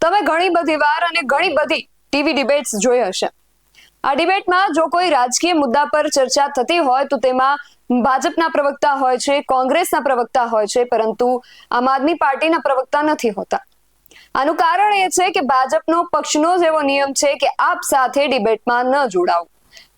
તમે ઘણી બધી વાર અને ઘણી બધી ટીવી ડિબેટ્સ જોઈ હશે. આ ડિબેટમાં જો કોઈ રાજકીય મુદ્દા પર ચર્ચા થતી હોય તો તેમાં ભાજપના પ્રવક્તા હોય છે, કોંગ્રેસના પ્રવક્તા હોય છે, પરંતુ આમ આદમી પાર્ટીના પ્રવક્તા નથી હોતા. આનું કારણ એ છે કે ભાજપનો પક્ષનો જ એવો નિયમ છે કે આપ સાથે ડિબેટમાં ન જોડાવું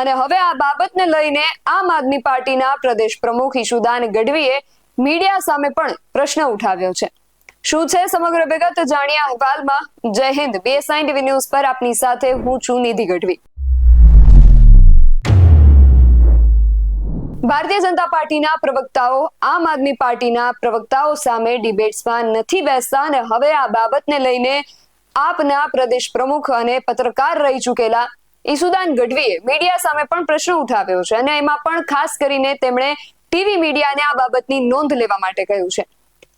અને હવે આ બાબતને લઈને આમ આદમી પાર્ટીના પ્રદેશ પ્રમુખ ઈશુદાન ગઢવીએ મીડિયા સામે પણ પ્રશ્ન ઉઠાવ્યો છે. શું છે સમગ્ર વિગત જાણ્યા અહેવાલમાં? જય હિન્દ. બીએસઆઈ ટીવી ન્યૂઝ પર આપની સાથે હું છું નિધિ ગઢવી. ભારતીય જનતા પાર્ટીના પ્રવક્તાઓ, આમ આદમી પાર્ટીના પ્રવક્તાઓ સામે ડિબેટ્સમાં નથી બેસતા અને હવે આ બાબતને લઈને આપના પ્રદેશ પ્રમુખ અને પત્રકાર રહી ચૂકેલા ઈસુદાન ગઢવીએ મીડિયા સામે પણ પ્રશ્ન ઉઠાવ્યો છે અને એમાં પણ ખાસ કરીને તેમણે ટીવી મીડિયાને આ બાબતની નોંધ લેવા માટે કહ્યું છે.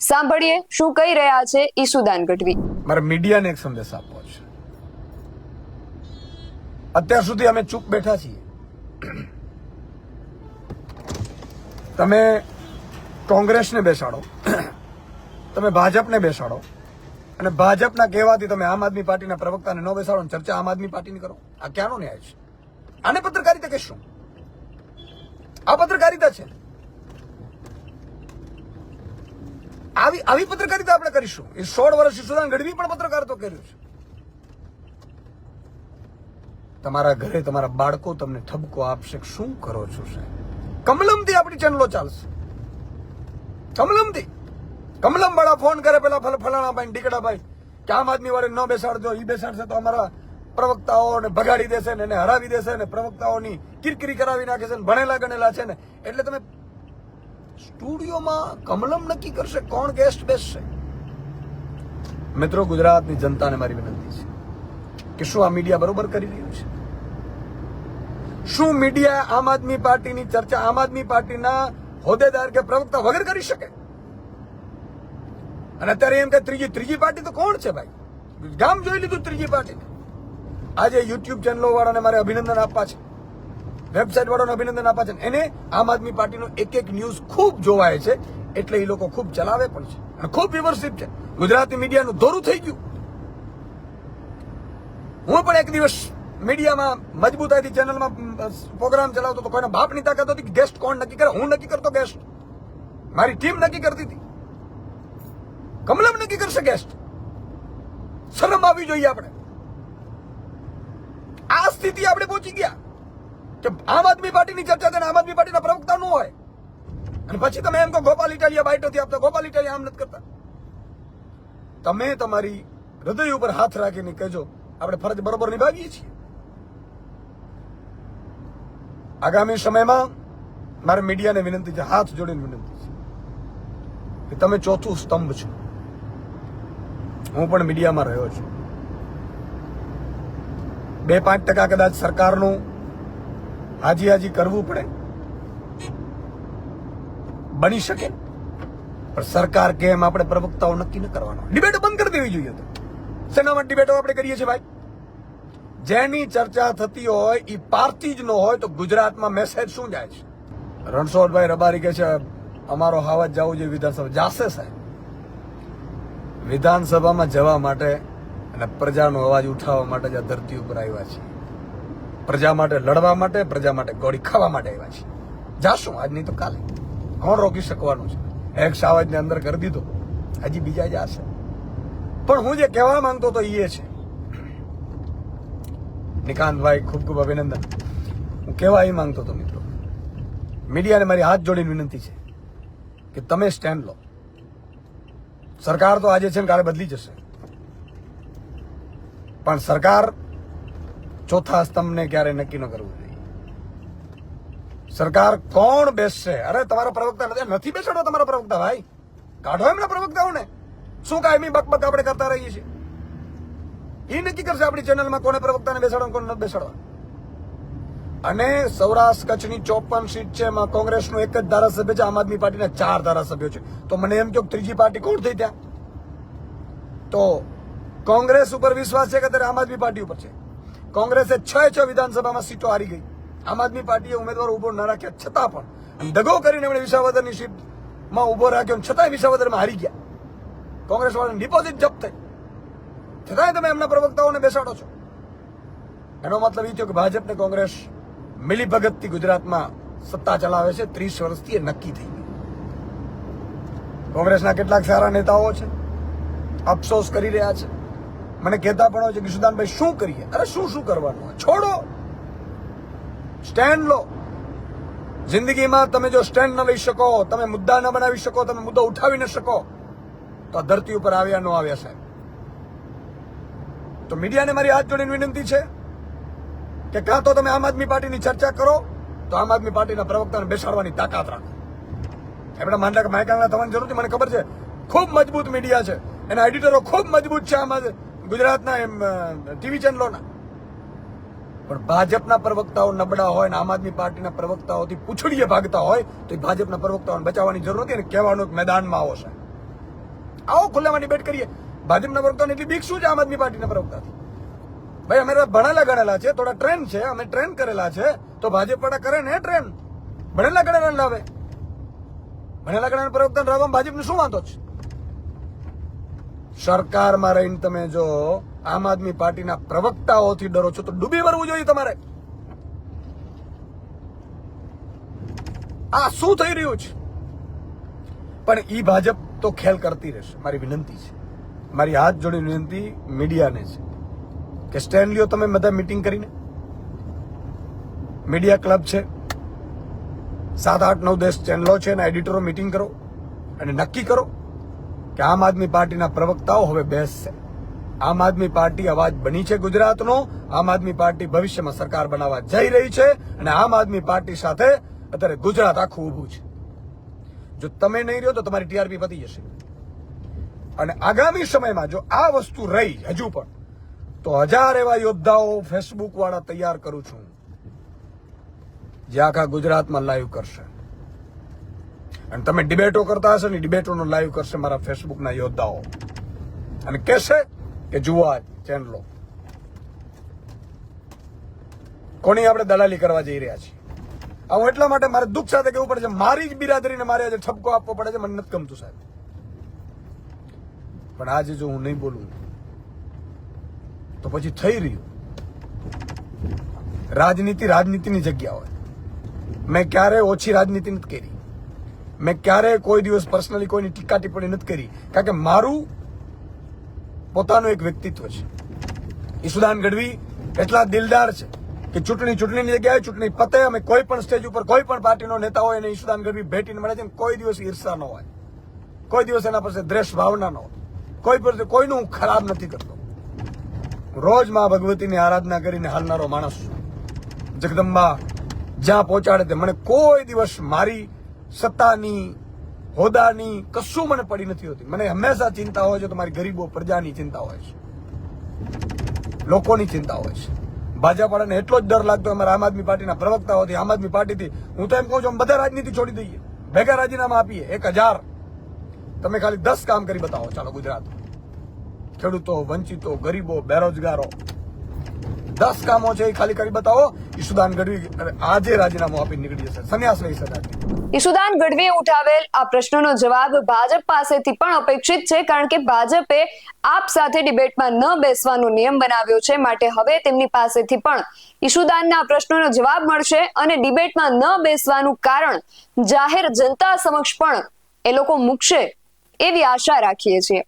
સાંભળીએ શું કહી રહ્યા છે ઈસુદાન ગઢવી મારે મીડિયાને એક સંદેશ આપવો છે. અત્યાર સુધી અમે ચૂપ બેઠા છીએ. તમે કોંગ્રેસને બેસાડો. તમે ભાજપને બેસાડો. અને ભાજપના કહેવાથી તમે આમ આદમી પાર્ટીના પ્રવક્તાને ન બેસાડો અને ચર્ચા આમ આદમી પાર્ટીની કરો. આ ક્યાંનો ન્યાય છે? આને પત્રકારિતા કહેશું? આ પત્રકારિતા છે. આવી આવી પત્રકારિતા આપણે કરીશું. એ સોળ વર્ષ સુદાન ગઢવી પણ તો કર્યું છે. તમારા ઘરે તમારા બાળકો તમને ઠપકો આપશે શું કરો છો સાહેબ? કમલમથી આપણી ચેનલો ચાલશે. કમલમથી. કમલમ વાળા ફોન કરે પેલા ફલ ફલાણા ભાઈ ડીકડા ભાઈ કે આમ આદમી વાળે ન બેસાડજો એ બેસાડશે તો અમારા પ્રવક્તાઓને ભગાડી દેશે ને એને હરાવી દેશે ને પ્રવક્તાઓની કિરકિરી કરાવી નાખે છે ભણેલા ગણેલા છે ને. એટલે તમે સ્ટુડિયોમાં કમલમ નક્કી કરશે કોણ ગેસ્ટ બેસશે મિત્રો, ગુજરાતની જનતાને મારી વિનંતી છે કે શું આ મીડિયા બરોબર કરી રહ્યું છે? શું મીડિયા આમ આદમી પાર્ટીની ચર્ચા, આમ આદમી પાર્ટીના હોદ્દેદાર કે પ્રવક્તા વગર કરી શકે? અને અત્યારે એમ કે ત્રીજી ત્રીજી પાર્ટી તો કોણ છે ભાઈ? ગામ જોઈ લીધું ત્રીજી પાર્ટીને. આજે યુટ્યુબ ચેનલો વાળાને મારે અભિનંદન આપવા છે. વેબસાઇટ વાળાને અભિનંદન આપવા છે એને આમ આદમી પાર્ટીનો એક એક ન્યૂઝ ખૂબ જોવાય છે, એટલે એ લોકો ખૂબ ચલાવે પણ છે અને ખૂબ વિમર્શિત છે. ગુજરાતી મીડિયાનું દોરું થઈ ગયું. હું પણ એક દિવસ મીડિયામાં મજબૂતાઈથી ચેનલમાં પ્રોગ્રામ ચલાવતો તો કોઈના બાપની તાકાત હતી કે ગેસ્ટ કોણ નક્કી કરે? હું નક્કી કરતો ગેસ્ટ મારી ટીમ નક્કી કરતી હતી. કમલમ નક્કી કરશે ગેસ્ટ શરમ આવવી જોઈએ આપણે. આ સ્થિતિ આપણે પહોંચી ગયા. કે આમ આદમી પાર્ટીની ચર્ચા છે આમ આદમી પાર્ટીના પ્રવક્તા નું હોય. અને પછી તમે એમ કહો ગોપાલ ઇટાલિયા બાઇટ નથી આપતા ગોપાલ ઇટાલિયા આમ નથી કરતા. તમે તમારી હૃદય ઉપર હાથ રાખીને કહેજો, આપણે ફરજ બરોબર નિભાવીએ છીએ. આગામી સમયમાં મારે મીડિયાને વિનંતી છે, હાથ જોડીને વિનંતી છે કે તમે ચોથું સ્તંભ છો. હું પણ મીડિયામાં રહ્યો છું. બે પાંચ ટકા કદાચ સરકારનું હાજી હાજી કરવું પડે. બની શકે. પણ સરકાર કેમ આપણે પ્રવક્તાઓ નક્કી ન કરવાનો ડિબેટો બંધ કરી દેવી જોઈએ તો. શેનામાં ડિબેટો આપણે કરીએ છીએ ભાઈ? જેની ચર્ચા થતી હોય એ પાર્ટી જ ન હોય, તો ગુજરાતમાં મેસેજ શું જાય છે? રણછોડભાઈ રબારી કહે છે, અમારો હાવજ જવું જોઈએ વિધાનસભા. જાશે સાહેબ. વિધાનસભામાં જવા માટે અને પ્રજાનો અવાજ ઉઠાવવા માટે જ આ ધરતી ઉપર આવ્યા છીએ. પ્રજા માટે લડવા માટે, પ્રજા માટે ગોળી ખાવા માટે આવ્યા છે જાશું, આજ નહીં તો કાલે. કોણ રોકી શકવાનું છે. એક સાવજને અંદર કરી દીધો. હજી બીજા જાશે. પણ હું જે કહેવા માંગતો તો એ છે. નિકાંતભાઈ, ખૂબ ખૂબ અભિનંદન. હું કહેવા એ માંગતો હતો, મિત્રો. મીડિયાને મારી હાથ જોડીને વિનંતી છે કે તમે સ્ટેન્ડ લો. સરકાર તો આજે છે ને કાલે બદલી જશે. પણ સરકાર ચોથા સ્તંભને ક્યારે નક્કી ન કરવું જોઈએ? સરકાર કોણ બેસશે? અરે, તમારા પ્રવક્તા નથી. નથી બેસાડો તમારા પ્રવક્તા, ભાઈ. કાઢો એમના પ્રવક્તાઓને. શું કાયમી બકબક આપણે કરતા રહીએ છીએ? એ નક્કી કરશે આપણી ચેનલમાં કોને પ્રવક્તાને બેસાડવા કોને નથી બેસાડવા. અને સૌરાષ્ટ્ર કચ્છની ચોપન સીટ છે, એમાં કોંગ્રેસનું એક જ ધારાસભ્ય છે, આમ આદમી પાર્ટીના ચાર ધારાસભ્યો છે. તો મને એમ કહો ત્રીજી પાર્ટી કોણ થઈ ત્યાં? તો કોંગ્રેસ ઉપર વિશ્વાસ છે કે ત્યારે આમ આદમી પાર્ટી ઉપર છે? કોંગ્રેસે છ છ વિધાનસભામાં સીટો હારી ગઈ. આમ આદમી પાર્ટીએ ઉમેદવાર ઊભો ન રાખ્યા, છતાં પણ. દગો કરીને એમણે વિસાવદરની સીટમાં ઊભો રાખ્યો છતાંય વિસાવદરમાં હારી ગયા. કોંગ્રેસ વાળાની ડિપોઝિટ જપ્ત થઈ. છતાંય તમે એમના પ્રવક્તાઓને બેસાડો છો. એનો મતલબ એ થયો કે ભાજપને કોંગ્રેસ મિલીભગતથી ગુજરાતમાં સત્તા ચલાવે છે, ત્રીસ વર્ષથી એ નક્કી થઈ ગયું કોંગ્રેસના કેટલાક સારા નેતાઓ છે, અફસોસ કરી રહ્યા છે. મને કહેતા પણ હોય છે કે સુદાનભાઈ, શું કરીએ? અરે શું શું કરવાનું છોડો. સ્ટેન્ડ લો. જિંદગીમાં તમે જો સ્ટેન્ડ ન લઈ શકો, તમે મુદ્દા ન બનાવી શકો, તમે મુદ્દો ઉઠાવી ન શકો, તો આ ધરતી ઉપર આવ્યા ન આવ્યા સાહેબ. તો મીડિયાને મારી હાથ જોડીને વિનંતી છે કે કાં તો તમે આમ આદમી પાર્ટીની ચર્ચા કરો, તો આમ આદમી પાર્ટીના પ્રવક્તાને બેસાડવાની તાકાત રાખો. એમણે માંડલા કે માયકાંગલા થવાની જરૂર છે મને ખબર છે, ખૂબ મજબૂત મીડિયા છે. એના એડિટરો ખૂબ મજબૂત છે આમાં. ગુજરાતના એમ ટીવી ચેનલોના. પણ ભાજપના પ્રવક્તાઓ નબળા હોય ને આમ આદમી પાર્ટીના પ્રવક્તાઓથી પૂછડીએ ભાગતા હોય, તો એ ભાજપના પ્રવક્તાઓને બચાવવાની જરૂર નથી અને કહેવાનું મેદાનમાં આવો છે. આવો ખુલ્લામાં ડિબેટ કરીએ. ભાજપના પ્રવક્તાઓને એટલી બીક શું છે આમ આદમી પાર્ટીના પ્રવક્તાથી? ભાઈ, અમે ભણેલા ગણેલા છે, થોડા ટ્રેન છે, અમે ટ્રેન કરેલા છે, તો ભાજપ વાળા કરે ને ટ્રેન ભણેલા ગણેલા લાવે. ભણેલા ગણેલા પ્રવક્તા રાખવામાં ભાજપને શું વાંધો છે? સરકારમાં રહીને તમે જો આમ આદમી પાર્ટીના પ્રવક્તાઓથી ડરો છો, તો ડૂબી મરવું જોઈએ તમારે. આ શું થઈ રહ્યું છે? પણ ઈ ભાજપ તો ખેલ કરતી રહેશે, મારી વિનંતી છે. મારી હાથ જોડી વિનંતી મીડિયાને છે. કે સ્ટેન્ડ લ્યો તમે બધા મીટિંગ કરીને. મીડિયા ક્લબ છે. સાત આઠ નવ દસ ચેનલો છે એના એડિટરો મીટિંગ કરો અને નક્કી કરો કે આમ આદમી પાર્ટીના પ્રવક્તાઓ હવે બેસશે. આમ આદમી પાર્ટી અવાજ બની છે ગુજરાતનો, આમ આદમી પાર્ટી ભવિષ્યમાં સરકાર બનાવવા જઈ રહી છે અને આમ આદમી પાર્ટી સાથે અત્યારે ગુજરાત આખું ઊભું છે. જો તમે નહીં રહ્યો તો તમારી ટીઆરપી પતી જશે. અને આગામી સમયમાં જો આ વસ્તુ રહી હજુ પણ, તો હજાર એવા યોદ્ધાઓ ફેસબુક વાળા તૈયાર કરું છું, જે આખા ગુજરાતમાં લાઈવ કરશે. અને તમે ડિબેટો કરતા હશો ને ડિબેટોનો લાઈવ કરશે મારા ફેસબુકના યોદ્ધાઓ. અને કહેશે કે જુઓ આ ચેનલો. કોની આપણે દલાલી કરવા જઈ રહ્યા છીએ? આ હું એટલા માટે મારે દુઃખ સાથે કહેવું પડે છે. મારી જ બિરાદરીને મારે આજે ઠપકો આપવો પડે છે. મને નથી ગમતું સાહેબ. પણ આજે જો હું નહીં બોલું, તો પછી થઈ રહ્યું. રાજનીતિ રાજનીતિની જગ્યા હોય. મેં ક્યારે ઓછી રાજનીતિ નથી કરી. મેં ક્યારે કોઈ દિવસ પર્સનલી કોઈની ટીકા ટિપ્પણી નથી કરી. કારણ કે મારું પોતાનું એક વ્યક્તિત્વ છે. ઈસુદાન ગઢવી એટલા દિલદાર છે કે ચૂંટણી ચૂંટણીની જગ્યાએ ચૂંટણી પતે અમે કોઈ પણ સ્ટેજ ઉપર કોઈ પણ પાર્ટીનો નેતા હોય અને ઈસુદાન ગઢવી ભેટીને મળે છે કોઈ દિવસ ઈર્ષા ન હોય. કોઈ દિવસ એના પાસે દ્રેશ ભાવના ન હોય. કોઈ પર કોઈનું હું ખરાબ નથી કરતો. રોજ મા ભગવતીની આરાધના કરીને હાલનારો માણસ છું. જગદંબા જ્યાં પહોંચાડે તે મને કોઈ દિવસ મારી સત્તાની હોદાની કશું મને પડી નથી હોતી. મને હંમેશા ચિંતા હોય છે, તમારી ગરીબો, પ્રજાની ચિંતા હોય છે. લોકોની ચિંતા હોય છે. ભાજપ વાળાને એટલો જ ડર લાગતો, અમારા આમ આદમી પાર્ટીના પ્રવક્તાઓથી આમ આદમી પાર્ટીથી. હું તો એમ કહું છું બધા રાજનીતિ છોડી દઈએ. ભેગા રાજીનામા આપીએ. એક હજાર. તમે ખાલી દસ કામ કરી બતાવો. ચાલો ગુજરાત. ખેડૂતો, વંચિતો, ગરીબો, બેરોજગારો. દસ કામો છે એ ખાલી કરી બતાવો. ઈશુદાન ગઢવી આજે રાજીનામું આપી નીકળી જશે. સંન્યાસ લઈ શકે. ઈશુદાન ગઢવીએ ઉઠાવેલ આ પ્રશ્નનો જવાબ ભાજપ પાસેથી પણ અપેક્ષિત છે, કારણ કે ભાજપે આપ સાથે ડિબેટમાં ન બેસવાનો નિયમ બનાવ્યો છે. માટે હવે તેમની પાસેથી પણ ઈશુદાનના પ્રશ્નોનો જવાબ મળશે અને ડિબેટમાં ન બેસવાનું કારણ જાહેર જનતા સમક્ષ પણ એ લોકો મૂકશે એવી આશા રાખીએ છીએ.